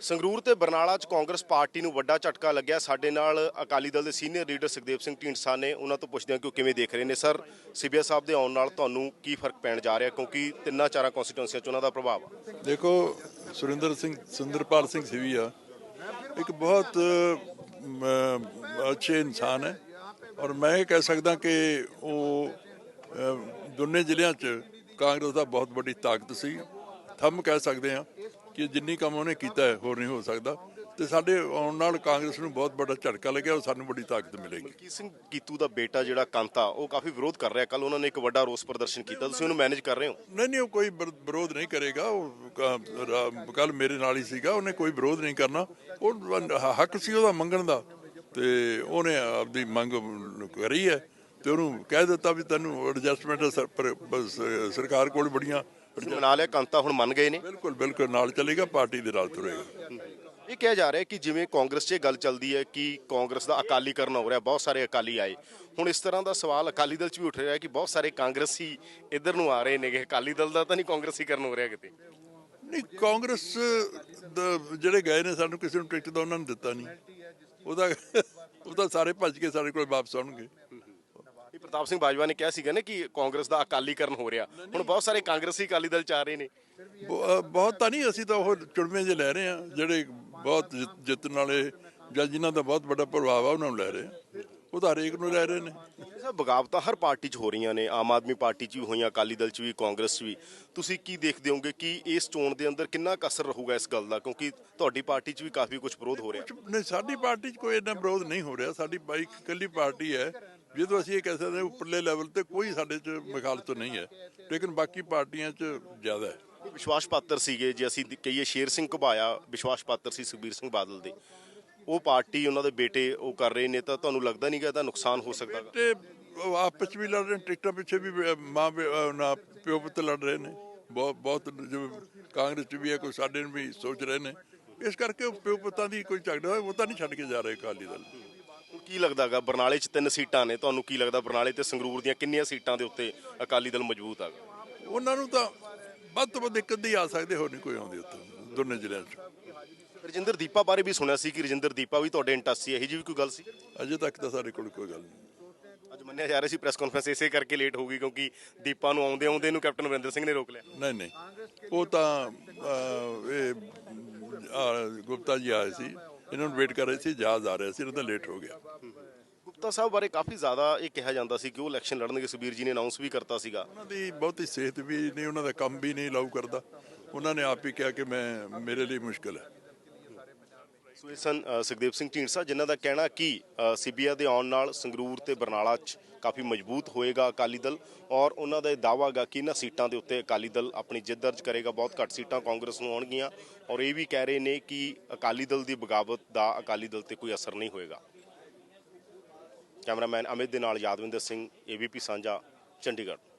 ਸੰਗਰੂਰ ਤੇ ਬਰਨਾਲਾ 'ਚ ਕਾਂਗਰਸ ਪਾਰਟੀ ਨੂੰ ਵੱਡਾ ਝਟਕਾ ਲੱਗਿਆ। ਸਾਡੇ ਨਾਲ ਅਕਾਲੀ ਦਲ ਦੇ ਸੀਨੀਅਰ ਲੀਡਰ ਸੁਖਦੇਵ ਸਿੰਘ ਢੀਂਡਸਾ ਨੇ ਉਹਨਾਂ ਤੋਂ ਪੁੱਛਦੇ ਹਾਂ ਕਿ ਉਹ ਕਿਵੇਂ ਦੇਖ ਰਹੇ ਨੇ। ਸਰ ਸੀਬੀਆ ਸਾਹਿਬ ਦੇ ਆਉਣ ਨਾਲ ਤੁਹਾਨੂੰ ਕੀ ਫ਼ਰਕ ਪੈਣ ਜਾ ਰਿਹਾ? ਕਿਉਂਕਿ ਤਿੰਨਾਂ ਚਾਰਾਂ ਕਨਸਟੀਟੂਐਂਸੀਆਂ 'ਚ ਉਹਨਾਂ ਦਾ ਪ੍ਰਭਾਵ ਆ। ਦੇਖੋ, ਸੁਰਿੰਦਰ ਸਿੰਘ ਸੁੰਦਰਪਾਲ ਸਿੰਘ ਸਿਵੀਆ ਇੱਕ ਬਹੁਤ ਅੱਛੇ ਇਨਸਾਨ ਹੈ। ਔਰ ਮੈਂ ਇਹ ਕਹਿ ਸਕਦਾ ਕਿ ਉਹ ਦੋਨੇ ਜ਼ਿਲ੍ਹਿਆਂ 'ਚ ਕਾਂਗਰਸ ਦਾ ਬਹੁਤ ਵੱਡੀ ਤਾਕਤ ਸੀ। ਥੰਮ ਕਹਿ ਸਕਦੇ ਹਾਂ। ਕਿ ਜਿੰਨੀ ਕੰਮ ਉਹਨੇ ਕੀਤਾ ਹੈ ਹੋਰ ਨਹੀਂ ਹੋ ਸਕਦਾ। ਤੇ ਸਾਡੇ ਆਉਣ ਨਾਲ ਕਾਂਗਰਸ ਨੂੰ ਬਹੁਤ ਵੱਡਾ ਝਟਕਾ ਲੱਗਿਆ ਔਰ ਸਾਨੂੰ ਵੱਡੀ ਤਾਕਤ ਮਿਲੇਗੀ। ਮਲਕੀਤ ਸਿੰਘ ਕੀਤੂ ਦਾ ਬੇਟਾ ਜਿਹੜਾ ਕਾਂਤਾ ਉਹ ਕਾਫੀ ਵਿਰੋਧ ਕਰ ਰਿਹਾ। ਕੱਲ ਉਹਨਾਂ ਨੇ ਇੱਕ ਵੱਡਾ ਰੋਸ ਪ੍ਰਦਰਸ਼ਨ ਕੀਤਾ। ਤੁਸੀਂ ਉਹਨੂੰ ਮੈਨੇਜ ਕਰ ਰਹੇ ਹੋ? ਨਹੀਂ ਨਹੀਂ ਉਹ ਕੋਈ ਵਿਰ- ਵਿਰੋਧ ਨਹੀਂ ਕਰੇਗਾ। ਉਹ ਕੱਲ ਮੇਰੇ ਨਾਲ ਹੀ ਸੀਗਾ। ਉਹਨੇ ਕੋਈ ਵਿਰੋਧ ਨਹੀਂ ਕਰਨਾ। ਉਹ ਹੱਕ ਸੀ ਉਹਦਾ ਮੰਗਣ ਦਾ। ਤੇ ਉਹਨੇ ਆਪਦੀ ਮੰਗ ਕਰੀ ਹੈ। ਤੇ ਉਹਨੂੰ ਕਹਿ ਦਿੱਤਾ ਵੀ ਤੈਨੂੰ ਐਡਜਸਟਮੈਂਟ ਸਰਕਾਰ ਕੋਲ ਬੜੀਆਂ ਤੁਸੀਂ ਮਨਾ ਲਿਆ ਕਾਂਤਾ ਹੁਣ ਮੰਨ ਗਏ ਨੇ। ਬਿਲਕੁਲ ਬਿਲਕੁਲ ਨਾਲ ਚੱਲੇਗਾ ਪਾਰਟੀ ਦੇ ਨਾਲ ਤੁਰੇਗਾ। ਇਹ ਕਿਹਾ ਜਾ ਰਿਹਾ ਕਿ ਜਿਵੇਂ ਕਾਂਗਰਸ 'ਚ ਗੱਲ ਚੱਲਦੀ ਹੈ ਕਿ ਕਾਂਗਰਸ ਦਾ ਅਕਾਲੀਕਰਨ ਹੋ ਰਿਹਾ ਬਹੁਤ ਸਾਰੇ ਅਕਾਲੀ ਆਏ। ਹੁਣ ਇਸ ਤਰ੍ਹਾਂ ਦਾ ਸਵਾਲ ਅਕਾਲੀ ਦਲ 'ਚ ਵੀ ਉੱਠ ਰਿਹਾ ਕਿ ਬਹੁਤ ਸਾਰੇ ਕਾਂਗਰਸੀ ਇੱਧਰ ਨੂੰ ਆ ਰਹੇ ਨੇਗੇ ਅਕਾਲੀ ਦਲ ਦਾ ਤਾਂ ਨਹੀਂ ਕਾਂਗਰਸੀਕਰਨ ਹੋ ਰਿਹਾ ਕਿਤੇ। ਨਹੀਂ ਕਾਂਗਰਸ ਦਾ ਜਿਹੜੇ ਗਏ ਨੇ ਸਾਨੂੰ ਕਿਸੇ ਨੂੰ ਟਿਕਟ ਤਾਂ ਉਹਨਾਂ ਨੇ ਦਿੱਤਾ ਨਹੀਂ। ਉਹਦਾ ਉਹ ਤਾਂ ਸਾਰੇ ਭੱਜ ਕੇ ਸਾਡੇ ਕੋਲ ਵਾਪਸ ਆਉਣਗੇ। ਪ੍ਰਤਾਪ ਸਿੰਘ ਬਾਜਵਾ ਨੇ ਕਿਹਾ ਸੀਗਾ ਨਾ ਕਿ ਕਾਂਗਰਸ ਦਾ ਅਕਾਲੀਕਰਨ ਹੋ ਰਿਹਾ। ਹੁਣ ਬਹੁਤ ਸਾਰੇ ਕਾਂਗਰਸੀ ਅਕਾਲੀ ਦਲ ਚ ਆ ਰਹੇ ਨੇ। ਬਹੁਤ ਤਾਂ ਨਹੀਂ ਅਸੀਂ ਤਾਂ ਉਹ ਚੁਣਵੇਂ ਜੇ ਲੈ ਰਹੇ ਆ ਜਿਹੜੇ ਬਹੁਤ ਜਿੱਤਣ ਵਾਲੇ ਜਾਂ ਜਿਨ੍ਹਾਂ ਦਾ ਬਹੁਤ ਵੱਡਾ ਪ੍ਰਭਾਵ ਆ ਉਹਨਾਂ ਨੂੰ ਲੈ ਰਹੇ ਆ ਉਹ ਤਾਂ ਹਰੇਕ ਨੂੰ ਲੈ ਰਹੇ ਨੇ। ਸਭ ਬਗਾਵਤਾਂ ਹਰ ਪਾਰਟੀ 'ਚ ਹੋ ਰਹੀਆਂ ਨੇ ਆਮ ਆਦਮੀ ਪਾਰਟੀ 'ਚ ਵੀ ਹੋਈਆਂ ਅਕਾਲੀ ਦਲ 'ਚ ਵੀ ਕਾਂਗਰਸ 'ਚ ਵੀ। ਤੁਸੀਂ ਕੀ ਦੇਖਦੇ ਹੋਗੇ ਕਿ ਇਸ ਚੋਣ ਦੇ ਅੰਦਰ ਕਿੰਨਾ ਕੁ ਅਸਰ ਰਹੂਗਾ ਇਸ ਗੱਲ ਦਾ? ਕਿਉਂਕਿ ਤੁਹਾਡੀ ਪਾਰਟੀ 'ਚ ਵੀ ਕਾਫੀ ਕੁਝ ਵਿਰੋਧ ਹੋ ਰਿਹਾ। ਨਹੀਂ ਸਾਡੀ ਪਾਰਟੀ 'ਚ ਕੋਈ ਇੰਨਾ ਵਿਰੋਧ ਨਹੀਂ ਹੋ ਰਿਹਾ। ਸਾਡੀ ਬਾਈ ਇਕੱਲੀ ਪਾਰਟੀ ਹੈ ਜਦੋਂ ਅਸੀਂ ਇਹ ਕਹਿ ਸਕਦੇ ਹਾਂ ਉੱਪਰਲੇ ਲੈਵਲ ਤੇ ਕੋਈ ਸਾਡੇ 'ਚ ਮੁਖਾਲਫਤ ਨਹੀਂ ਹੈ। ਲੇਕਿਨ ਬਾਕੀ ਪਾਰਟੀਆਂ 'ਚ ਜ਼ਿਆਦਾ ਹੈ। ਵਿਸ਼ਵਾਸ ਪਾਤਰ ਸੀਗੇ ਜੇ ਅਸੀਂ ਕਹੀਏ ਸ਼ੇਰ ਸਿੰਘ ਘੁਬਾਇਆ ਵਿਸ਼ਵਾਸ ਪਾਤਰ ਸੀ ਸੁਖਬੀਰ ਸਿੰਘ ਬਾਦਲ ਦੇ। ਉਹ ਪਾਰਟੀ ਉਹਨਾਂ ਦੇ ਬੇਟੇ ਉਹ ਕਰ ਰਹੇ ਨੇ ਤਾਂ ਤੁਹਾਨੂੰ ਲੱਗਦਾ ਨਹੀਂ ਕਿ ਇਹਦਾ ਨੁਕਸਾਨ ਹੋ ਸਕਦਾ? ਤੇ ਆਪਸ 'ਚ ਵੀ ਲੜ ਰਹੇ ਨੇ ਟਿਕਟਾਂ ਪਿੱਛੇ ਵੀ ਮਾਂ ਨਾ ਪਿਓ ਪੁੱਤ ਲੜ ਰਹੇ ਨੇ। ਬਹੁਤ ਬਹੁਤ ਜਿਵੇਂ ਕਾਂਗਰਸ 'ਚ ਵੀ ਹੈ ਕੋਈ ਸਾਡੇ ਨੂੰ ਵੀ ਸੋਚ ਰਹੇ ਨੇ। ਇਸ ਕਰਕੇ ਪਿਓ ਪੁੱਤਾਂ ਦੀ ਕੋਈ ਝਗੜਾ ਹੋਇਆ ਉਹ ਤਾਂ ਨਹੀਂ ਛੱਡ ਕੇ ਜਾ ਰਹੇ ਅਕਾਲੀ ਦਲ। ਕੀ ਲੱਗਦਾਗਾ? ਬਰਨਾਲੇ 'ਚ ਤਿੰਨ ਸੀਟਾਂ ਨੇ। ਤੁਹਾਨੂੰ ਕੀ ਲੱਗਦਾ ਬਰਨਾਲੇ ਤੇ ਸੰਗਰੂਰ ਦੀਆਂ ਕਿੰਨੀਆਂ ਸੀਟਾਂ ਦੇ ਉੱਤੇ ਅਕਾਲੀ ਦਲ ਮਜ਼ਬੂਤ ਆਗਾ ਉਹਨਾਂ ਨੂੰ ਤਾਂ ਵੱਧ ਤੋਂ ਵੱਧ ਇੱਕ ਅੱਧੀ ਆ ਸਕਦੇ ਹੋਰ ਨਹੀਂ ਕੋਈ ਆਉਂਦੀ ਉੱਥੇ ਦੋਨੇ ਜ਼ਿਲ੍ਹਿਆਂ 'ਚ। ਰਜਿੰਦਰ ਦੀਪਾ ਬਾਰੇ ਵੀ ਸੁਣਿਆ ਸੀ ਕਿ ਰਜਿੰਦਰ ਦੀਪਾ ਵੀ ਤੁਹਾਡੇ ਇੰਟਰਸਟ ਸੀ ਇਹੀ ਜਿਹੀ ਵੀ ਕੋਈ ਗੱਲ ਸੀ? ਅਜੇ ਤੱਕ ਤਾਂ ਸਾਡੇ ਕੋਲ ਕੋਈ ਗੱਲ ਨਹੀਂ। ਅੱਜ ਮੰਨਿਆ ਜਾ ਰਿਹਾ ਸੀ ਪ੍ਰੈਸ ਕਾਨਫਰੰਸ ਇਸੇ ਕਰਕੇ ਲੇਟ ਹੋ ਗਈ ਕਿਉਂਕਿ ਦੀਪਾ ਨੂੰ ਆਉਂਦੇ ਆਉਂਦੇ ਨੂੰ ਕੈਪਟਨ ਅਮਰਿੰਦਰ ਸਿੰਘ ਨੇ ਰੋਕ ਲਿਆ। ਨਹੀਂ ਨਹੀਂ। ਉਹ ਤਾਂ ਇਹ ਗੁਪਤਾ ਜੀ ਆਏ ਸੀ। ਇਹਨਾਂ ਨੂੰ ਵੇਟ ਕਰ ਰਹੇ ਸੀ ਜਹਾਜ਼ ਆ ਰਿਹਾ ਸੀ ਇਹਨਾਂ ਦਾ ਲੇਟ ਹੋ ਗਿਆ। ਗੁਪਤਾ ਸਾਹਿਬ ਬਾਰੇ ਕਾਫੀ ਜ਼ਿਆਦਾ ਇਹ ਕਿਹਾ ਜਾਂਦਾ ਸੀ ਕਿ ਉਹ ਇਲੈਕਸ਼ਨ ਲੜਨਗੇ ਸੁਬੀਰ ਜੀ ਨੇ ਅਨਾਉਂਸ ਵੀ ਕਰਤਾ ਸੀਗਾ। ਉਹਨਾਂ ਦੀ ਬਹੁਤੀ ਸਿਹਤ ਵੀ ਨਹੀਂ ਉਹਨਾਂ ਦਾ ਕੰਮ ਵੀ ਨਹੀਂ ਲਾਊ ਕਰਦਾ। ਉਹਨਾਂ ਨੇ ਆਪ ਹੀ ਕਿਹਾ ਕਿ ਮੈਂ ਮੇਰੇ ਲਈ ਮੁਸ਼ਕਲ ਹੈ। ਸੋ ਇਹ ਸਨ ਸੁਖਦੇਵ ਸਿੰਘ ਢੀਂਡਸਾ, ਜਿਨ੍ਹਾਂ ਦਾ ਕਹਿਣਾ ਕਿ ਸੀਬੀਆ ਦੇ ਆਉਣ ਨਾਲ ਸੰਗਰੂਰ ਤੇ ਬਰਨਾਲਾ 'ਚ ਕਾਫੀ ਮਜ਼ਬੂਤ ਹੋਏਗਾ ਅਕਾਲੀ ਦਲ ਔਰ ਉਹਨਾਂ ਦਾ ਇਹ ਦਾਅਵਾ ਗਾ ਕਿ ਇਹਨਾਂ ਸੀਟਾਂ ਦੇ ਉੱਤੇ ਅਕਾਲੀ ਦਲ ਆਪਣੀ ਜਿੱਤ ਦਰਜ ਕਰੇਗਾ। ਬਹੁਤ ਘੱਟ ਸੀਟਾਂ ਕਾਂਗਰਸ ਨੂੰ ਆਉਣਗੀਆਂ ਔਰ ਇਹ ਵੀ ਕਹਿ ਰਹੇ ਨੇ ਕਿ ਅਕਾਲੀ ਦਲ ਦੀ ਬਗਾਵਤ ਦਾ ਅਕਾਲੀ ਦਲ ਤੇ ਕੋਈ ਅਸਰ ਨਹੀਂ ਹੋਏਗਾ। ਕੈਮਰਾਮੈਨ ਅਮਿਤ ਦੇ ਨਾਲ ਯਾਦਵਿੰਦਰ ਸਿੰਘ, ਏਬੀਪੀ ਸਾਂਝਾ, ਚੰਡੀਗੜ੍ਹ।